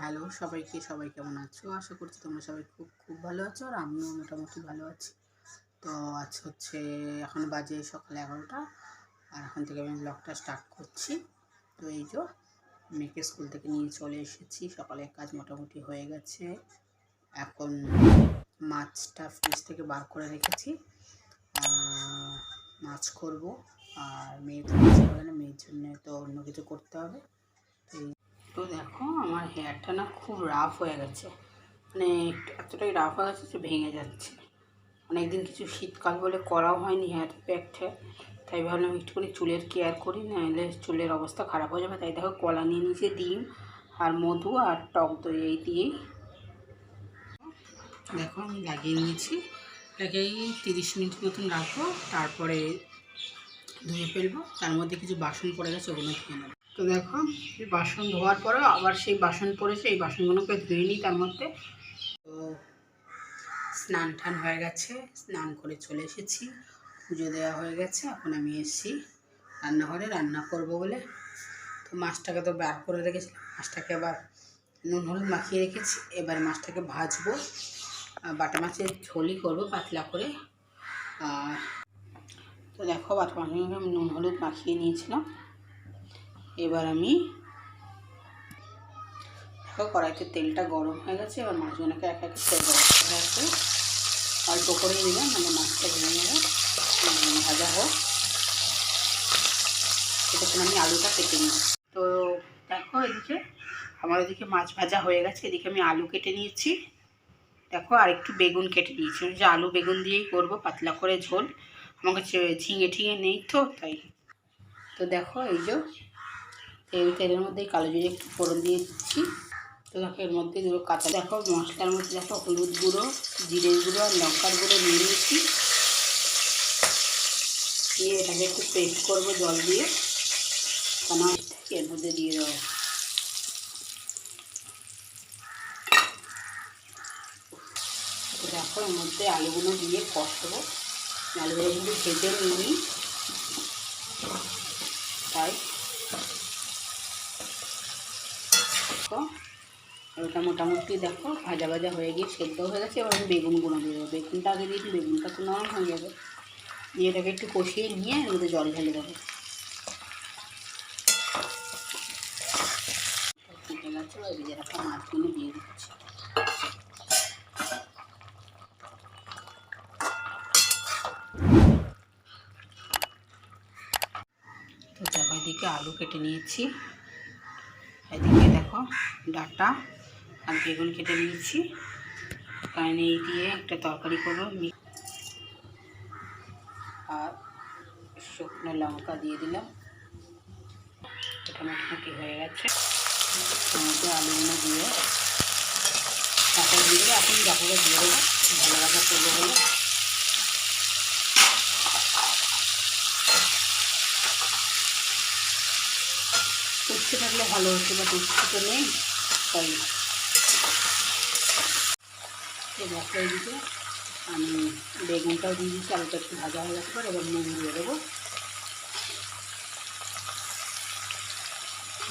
Hello, সবাইকে, সবাই কেমন আছো? আশা করছি তোমরা সবাই খুব খুব ভালো আছো আর আমিও মোটামুটি ভালো আছি। তো আজ হচ্ছে, এখন বাজে সকাল এগারোটা আর এখন থেকে আমি ব্লগটা স্টার্ট করছি। তো এই যে, মেয়েকে স্কুল থেকে নিয়ে চলে এসেছি। সকালের কাজ মোটামুটি হয়ে গেছে। এখন মাছটা ফ্রিজ থেকে বার করে রেখেছি। মাছ করব। আর মেয়ে তো মেয়ের জন্য তো অন্য কিছু করতে হবে। তো দেখো, আমার হেয়ারটা না খুব রাফ হয়ে গেছে। মানে এতটাই রাফ হয়ে গেছে যে ভেঙে যাচ্ছে। অনেকদিন কিছু শীতকাল বলে করাও হয়নি হেয়ার প্যাকটা তাই ভাবলাম একটুখানি চুলের কেয়ার করি, নাহলে চুলের অবস্থা খারাপ হয়ে যাবে। তাই দেখো, কলা নিয়ে নিচে ডিম আর মধু আর টক দই এই দিয়েই। দেখো, আমি লাগিয়ে নিয়েছি। এটাকে তিরিশ মিনিট মতন রাখব, তারপরে ধুয়ে ফেলব। তার মধ্যে কিছু বাসন পড়ে গেছে, ওগুলো ধুয়ে নেব। তো দেখো বাসন ধোয়ার পরে আবার সেই বাসন পড়েছে এই বাসনগুলোকে ধুয়ে নিই তার মধ্যে। তো স্নান টান হয়ে গেছে, স্নান করে চলে এসেছি, পুজো দেওয়া হয়ে গেছে, এখন আমি এসেছি রান্নাঘরে, রান্না করব বলে। তো মাছটাকে তো বার করে রেখেছিলাম, মাছটাকে আবার নুন হলুদ মাখিয়ে রেখেছি, এবার মাছটাকে ভাজবো বাটা মাছের ঝোলই করব পাতলা করে। আর তো দেখো, বাটা মাছগুলোকে আমি নুন হলুদ মাখিয়ে নিয়েছিলাম। এবার আমি দেখো কড়াইতে তেলটা গরম হয়ে গেছে এবার মাছগুলোকে এক এক তেল হয়েছে অল্প করেই দিলাম মানে মাছটা ভেঙে উম, ভাজা হোক। সেটাকে আমি আলুটা কেটে নিই। তো দেখো এদিকে আমার এদিকে মাছ ভাজা হয়ে গেছে এদিকে আমি আলু কেটে নিয়েছি। দেখো আর একটু বেগুন কেটে নিয়েছি। যে আলু বেগুন দিয়েই করব পাতলা করে ঝোল। আমার কাছে ঝিঙে ঠিঙে নেই তো তাই। তো দেখো এই যে তেল, তেলের মধ্যে কালো জিরে একটু ফোড়ন দিয়ে দিচ্ছি। দেখো এর মধ্যে দুটো কাঁচা দেখো, মশলার মধ্যে দেখো হলুদ গুঁড়ো, জিরের গুঁড়ো আর লঙ্কার গুঁড়ো নিয়ে নিয়েছি দিয়ে এটাকে একটু পেস্ট করব জল দিয়ে। এর মধ্যে দিয়ে দেবো। দেখো এর মধ্যে আলুগুলো দিয়ে কষাবো। আলুগুলো কিন্তু ভেজে নিই তাই দেখো ওটা মোটামুটি দেখো, ভাজা ভাজা হয়ে গিয়ে সেদ্ধ হয়ে গেছে, এবার আমি বেগুনগুলো দিয়ে দেবো। বেগুনটা আগে দিয়েছি বেগুনটা তো নরম হয়ে যাবে। দিয়ে এটাকে একটু কষিয়ে নিয়ে এর মধ্যে জল ঢেলে দেবো। দিয়ে তো দেখো এদিকে আলু কেটে নিয়েছি। এদিকে দেখো ডাটা। আর বেগুন কেটে নিয়েছি। কারণ এই দিয়ে একটা তরকারি করব। আর শুকনো লঙ্কা দিয়ে দিলাম। এটা মোটামুটি হয়ে গেছে। মধ্যে আলুগুলো দিয়ে। তারপর দিয়ে এখন ডাকুটা দিয়ে দেবো। ভালো ভাজা করব বলে। উচ্ছে থাকলে ভালো হতো বাট উচ্ছে তো নেই, তাই। এই দেখো এইদিকে আমি বেগুনটাও দিয়ে দিচ্ছি, আলুটা একটু ভাজা হয়ে গেছে পর এবার নুন দিয়ে দেবো।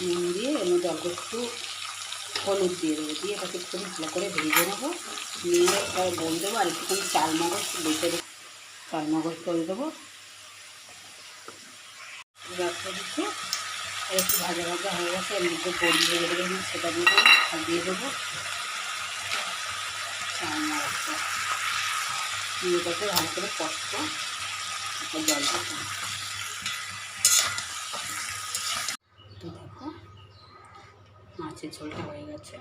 নুন দিয়ে এর মধ্যে অল্প একটু হলুদ দিয়ে দেবো, দিয়ে এটাকে একটু ভালো করে ভেজে নেব। নিয়ে তার বল দেবো আর একটুখানি চাল মগজ দেবো। চাল মগজ করে দেবো রাখতে দিচ্ছে। আর একটু ভাজা ভাজা হয়ে গেছে, এর মধ্যে বড়ি ভেজে রেখেছি সেটা দিয়ে দেবো, আর দিয়ে দেবো চাল মগজটা দিয়ে ভালো করে কষবো, তারপর জল দেবো তো দেখো, মাছের ঝোলটা হয়ে গেছে।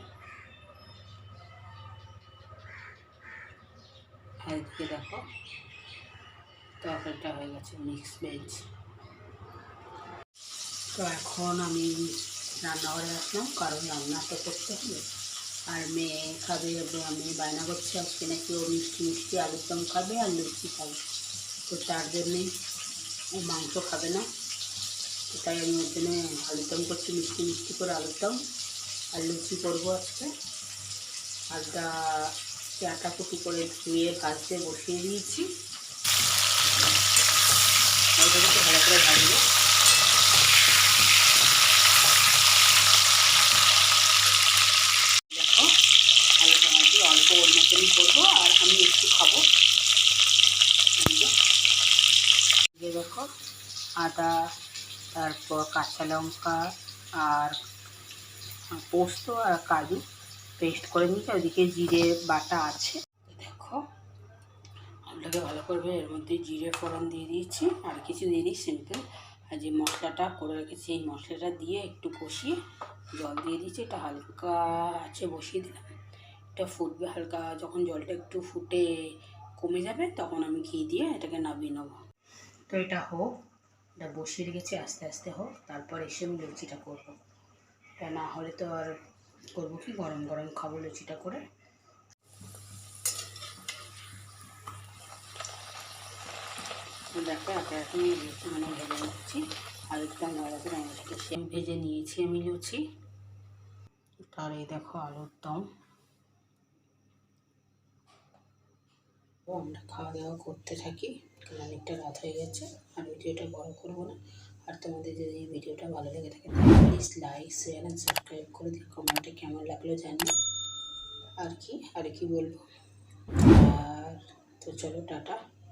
আর এদিকে দেখো, তরকারিটা হয়ে গেছে মিক্স ভেজ তো এখন আমি রান্নাঘরে আসলাম, কারণ রান্না তো করতে হবে। আর মেয়ে খাবে আমি বায়না করছি আজকে নাকি ও মিষ্টি মিষ্টি আলুর দম খাবে আর লুচি খাবে। তো তার জন্যে ও মাংস খাবে না। তো তাই আমি ওর জন্য আলুর দম করছি, মিষ্টি মিষ্টি করে আলুর দম। আর লুচি করব আজকে। আলটা চাটা কুটি করে ধুয়ে ভাজতে বসিয়ে দিয়েছি। ভালো করে ভাজবো একটু খাব এই যে এই দেখো আদা, তারপর কাঁচা লঙ্কা আর পোস্ত আর কাজু পেস্ট করে নিয়েছি। ওইদিকে জিরে বাটা আছে। দেখো আলুটাকে ভালো করবে এর মধ্যে জিরে ফোড়ন দিয়ে দিয়েছি। আর কিছু দিয়ে দিই সিম্পল আর যে মশলাটা করে রেখেছি, এই মশলাটা দিয়ে একটু কষিয়ে জল দিয়ে দিয়েছি। এটা হালকা আছে বসিয়ে দিলাম। এটা ফুটবে হালকা। যখন জলটা একটু ফুটে কমে যাবে, তখন আমি ঘি দিয়ে এটাকে নামিয়ে নেব। তো এটা হোক। এটা বসিয়ে রেখেছি, আস্তে আস্তে হোক, তারপর এসে আমি লুচিটা করব। এটা না হলে তো আর করব কি, গরম গরম খাব লুচিটা করে। দেখো আমি লুচি মানে ভেজে নিচ্ছি। একটু ভালো করে আমি ভেজে নিয়েছি আমি লুচি। তার এই দেখো আলুর দম। আমরা খাওয়া দাওয়া করতে থাকি। অনেকটা রাত হয়ে গেছে আর ভিডিওটা বড় করব না। আর তোমাদের যদি এই ভিডিওটা ভালো লেগে থাকে please like share and subscribe করে দিই কমেন্টে কেমন লাগল জানি আর কি আর কি বলব? আর তো চলো, টাটা।